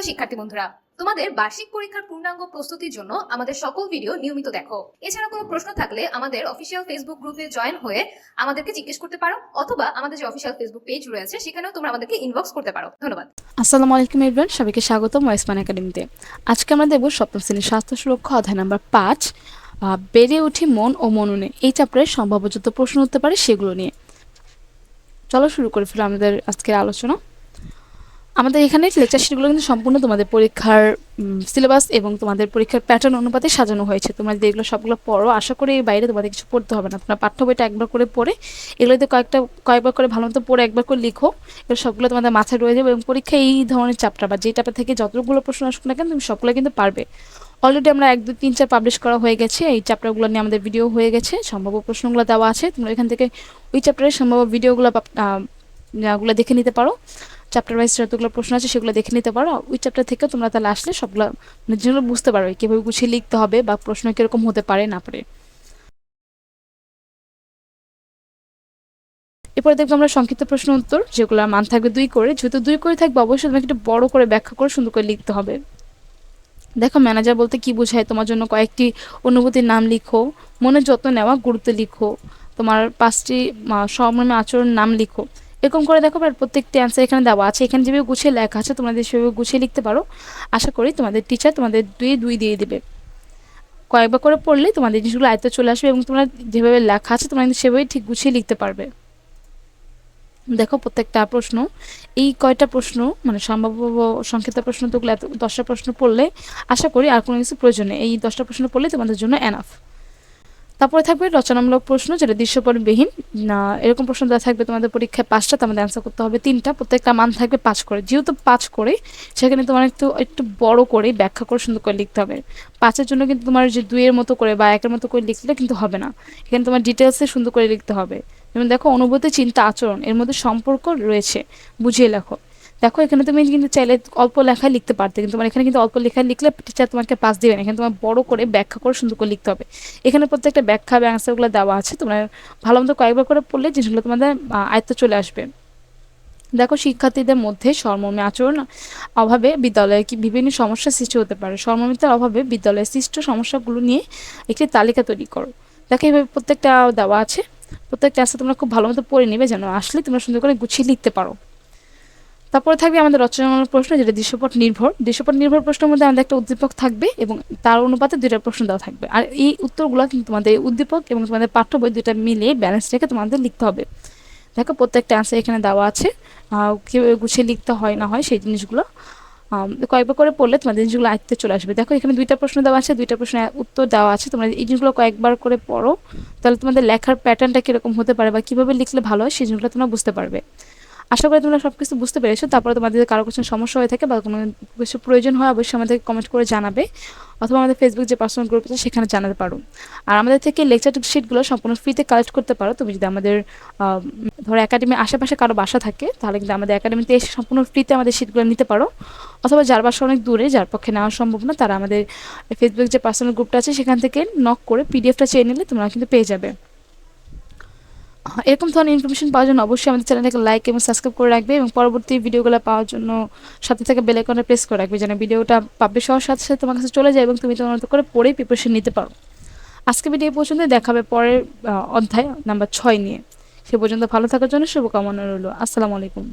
প্রিয় শিক্ষার্থী বন্ধুরা, তোমাদের বার্ষিক পরীক্ষার পূর্ণাঙ্গ প্রস্তুতির জন্য আমাদের সকল ভিডিও নিয়মিত দেখো। এছাড়া কোনো প্রশ্ন থাকলে আমাদের অফিসিয়াল ফেসবুক গ্রুপে জয়েন হয়ে আমাদেরকে জিজ্ঞেস করতে পারো, অথবা আমাদের যে অফিসিয়াল ফেসবুক পেজ রয়েছে, সেখানেও তোমরা আমাদেরকে ইনবক্স করতে পারো। ধন্যবাদ। আসসালামু আলাইকুম এভরিওয়ান সবাইকে স্বাগতম ওয়েসমান একাডেমিতে আজকে আমরা দেখব সপ্তম শ্রেণির স্বাস্থ্য সুরক্ষা অধ্যায় নাম্বার পাঁচ বেড়ে উঠি মন ও মননে এই চ্যাপ্টারের সম্ভাব্য যত প্রশ্ন হতে পারে সেগুলো নিয়ে। চলো শুরু করে ফেলো আমাদের আজকের আলোচনা। আমাদের এখানে লেকচার শিটগুলো কিন্তু সম্পূর্ণ তোমাদের পরীক্ষার সিলেবাস এবং তোমাদের পরীক্ষার প্যাটার্ন অনুপাতে সাজানো হয়েছে। তোমরা যদি এগুলো সবগুলো পড়ো, আশা করি এর বাইরে তোমাদের কিছু পড়তে হবে না। তোমরা পাঠ্য বইটা একবার করে পড়ে এগুলোতে কয়েকটা, কয়েকবার করে ভালো মতো পড়ে একবার করে লিখো এগুলো সবগুলো তোমাদের মাথায় রয়ে যাবে এবং পরীক্ষায় এই ধরনের চাপটা বা যে চ্যাপ্টার থেকে যতগুলো প্রশ্ন আসুক না কেন, তুমি সবগুলো কিন্তু পারবে। অলরেডি আমরা এক, দুই, তিন, চার পাবলিশ করা হয়ে গেছে। এই চ্যাপ্টারগুলো নিয়ে আমাদের ভিডিও হয়ে গেছে। সম্ভাব্য প্রশ্নগুলো দেওয়া আছে। তোমরা এখান থেকে ওই চ্যাপ্টারের সম্ভাব্য ভিডিওগুলো গুলো দেখে নিতে পারো। চ্যাপ্টার ওয়াইজ যতগুলো প্রশ্ন আছে সেগুলো দেখে নিতে পারো। ওই চ্যাপ্টার থেকে তোমরা তাহলে আসলে সবগুলো মানে যেগুলো বুঝতে পারবে কীভাবে গুছিয়ে লিখতে হবে বা প্রশ্ন কীরকম হতে পারে, না পারে। এরপরে দেখব আমরা সংক্ষিপ্ত প্রশ্ন উত্তর যেগুলো মান থাকবে দুই করে। যেহেতু দুই করে থাকবে, অবশ্যই তোমাকে একটু বড় করে ব্যাখ্যা করে সুন্দর করে লিখতে হবে। দেখো ম্যানেজার বলতে কি বোঝায়? তোমার জন্য কয়েকটি অনুভূতির নাম লিখো। মনের যত্ন নেওয়া, গুরুত্ব লিখো। তোমার পাঁচটি সমমর্মে আচরণ নাম লিখো। এরকম করে দেখো আর প্রত্যেকটি অ্যান্সার এখানে দেওয়া আছে। এখানে যেভাবে গুছিয়ে লেখা আছে তোমাদের সেভাবে গুছিয়ে লিখতে পারো, আশা করি তোমাদের টিচার তোমাদের দুই দুই দিয়ে দেবে। কয়েকবার করে পড়লে তোমাদের জিনিসগুলো আয়ত্তে চলে আসবে এবং তোমরা যেভাবে লেখা আছে, তোমরা কিন্তু সেভাবেই ঠিক গুছিয়ে লিখতে পারবে। দেখো, প্রত্যেকটা প্রশ্ন, এই কয়টা প্রশ্ন মানে সম্ভাব্য সংক্ষিপ্ত প্রশ্ন তো দশটা প্রশ্ন পড়লে আশা করি আর কোনো কিছু প্রয়োজন নেই। এই দশটা প্রশ্ন পড়লে তোমাদের জন্য এনাফ তারপরে থাকবে রচনামূলক প্রশ্ন যেটা দৃশ্যপটবিহীন। এরকম প্রশ্ন দেওয়া থাকবে তোমাদের পরীক্ষায় পাঁচটা, তোমাদের অ্যান্সার করতে হবে তিনটা। প্রত্যেকটা মান থাকবে পাঁচ করে। যেহেতু পাঁচ করে, সেখানে তোমার একটু একটু বড় করে ব্যাখ্যা করে সুন্দর করে লিখতে হবে। পাঁচের জন্য কিন্তু তোমার যে দুইয়ের মতো করে বা একের মতো করে লিখলে কিন্তু হবে না। এখানে তোমার ডিটেলসে সুন্দর করে লিখতে হবে। যেমন দেখো, অনুভূতি, চিন্তা, আচরণ, এর মধ্যে সম্পর্ক রয়েছে। বুঝিয়ে লেখো। দেখো, এখানে তুমি কিন্তু চাইলে অল্প লেখায় লিখতে পারতে, কিন্তু তোমার এখানে কিন্তু অল্প লেখায় লিখলে টিচার তোমাকে পাস দিবে না। এখানে তোমার বড় করে ব্যাখ্যা করে সুন্দর করে লিখতে হবে। এখানে প্রত্যেকটা ব্যাখ্যা বা অ্যান্সারগুলো দেওয়া আছে। তোমরা ভালো মতো কয়েকবার করে পড়লে জিনিসগুলো তোমাদের আয়ত্ত চলে আসবে। দেখো, শিক্ষার্থীদের মধ্যে সর্মমে আচরণ, অভাবে বিদ্যালয়ে কি বিভিন্ন সমস্যা সৃষ্টি হতে পারে? সর্মমিতার অভাবে বিদ্যালয়ে সৃষ্ট সমস্যাগুলো নিয়ে একটি তালিকা তৈরি করো। দেখো, এইভাবে প্রত্যেকটা দেওয়া আছে। প্রত্যেকটা অ্যান্সার তোমরা খুব ভালো মতো পড়ে নেবে, যেন আসলে তোমরা সুন্দর করে গুছিয়ে লিখতে পারো। তারপরে থাকবে আমাদের রচনামূলক প্রশ্ন, যেটা দৃশ্যপট নির্ভর। দৃশ্যপট নির্ভর প্রশ্নের মধ্যে আমাদের একটা উদ্দীপক থাকবে এবং তার অনুপাতে দুইটা প্রশ্ন দেওয়া থাকবে। আর এই উত্তরগুলো কিন্তু তোমাদের উদ্দীপক এবং তোমাদের পাঠ্য বই দুইটা মিলিয়ে ব্যালেন্স রেখে তোমাদের লিখতে হবে। দেখো, প্রত্যেকটা অ্যান্সার এখানে দেওয়া আছে। কীভাবে গুছিয়ে লিখতে হয় না হয় সেই জিনিসগুলো। কয়েকবার করে পড়লে তোমাদের জিনিসগুলো আয়ত্তে চলে আসবে। দেখো, এখানে দুইটা প্রশ্ন দেওয়া আছে, দুইটা প্রশ্নের উত্তর দেওয়া আছে। তোমরা এই জিনিসগুলো কয়েকবার করে পড়ো, তাহলে তোমাদের লেখার প্যাটার্নটা কীরকম হতে পারে বা কীভাবে লিখলে ভালো হয় সেই জিনিসগুলো তোমরা বুঝতে পারবে। আশা করি তোমরা সব কিছু বুঝতে পেরেছ। তারপরে তোমাদের কারও কিছু সমস্যা হয়ে থাকে বা কোনো কিছু প্রয়োজন হয়, অবশ্যই আমাদেরকে কমেন্ট করে জানাবে। অথবা আমাদের ফেসবুক যে পার্সোনাল গ্রুপ আছে, সেখানে জানাতে পারো। আর আমাদের থেকে লেকচার শিটগুলো সম্পূর্ণ ফ্রিতে কালেক্ট করতে পারো। তুমি যদি আমাদের ধরো একাডেমির আশেপাশে কারও বাসা থাকে, তাহলে কিন্তু আমাদের একাডেমিতে এসে সম্পূর্ণ ফ্রিতে আমাদের শিটগুলো নিতে পারো। অথবা যার বাসা অনেক দূরে, যার পক্ষে নেওয়া সম্ভব না, তারা আমাদের ফেসবুক যে পার্সোনাল গ্রুপটা আছে, সেখান থেকে নক করে পিডিএফটা চেয়ে নিলে তোমরা কিন্তু পেয়ে যাবে। এরকম ধরনের ইনফরমেশন পাওয়ার জন্য অবশ্যই আমাদের চ্যানেলটাকে লাইক এবং সাবস্ক্রাইব করে রাখবে এবং পরবর্তী ভিডিওগুলো পাওয়ার জন্য সাথে থেকে বেল আইকনে প্রেস করে রাখবে যেন ভিডিওটা পাবলিশ হওয়ার সাথে সাথে তোমার কাছে চলে যায় এবং তুমি তোমার মতো করে পড়েই প্রিপারেশন নিতে পারো। আজকে ভিডিও পর্যন্ত দেখাবে পরের অধ্যায় নাম্বার ছয় নিয়ে। সে পর্যন্ত ভালো থাকার জন্য শুভকামনা রইল। আসসালামু আলাইকুম।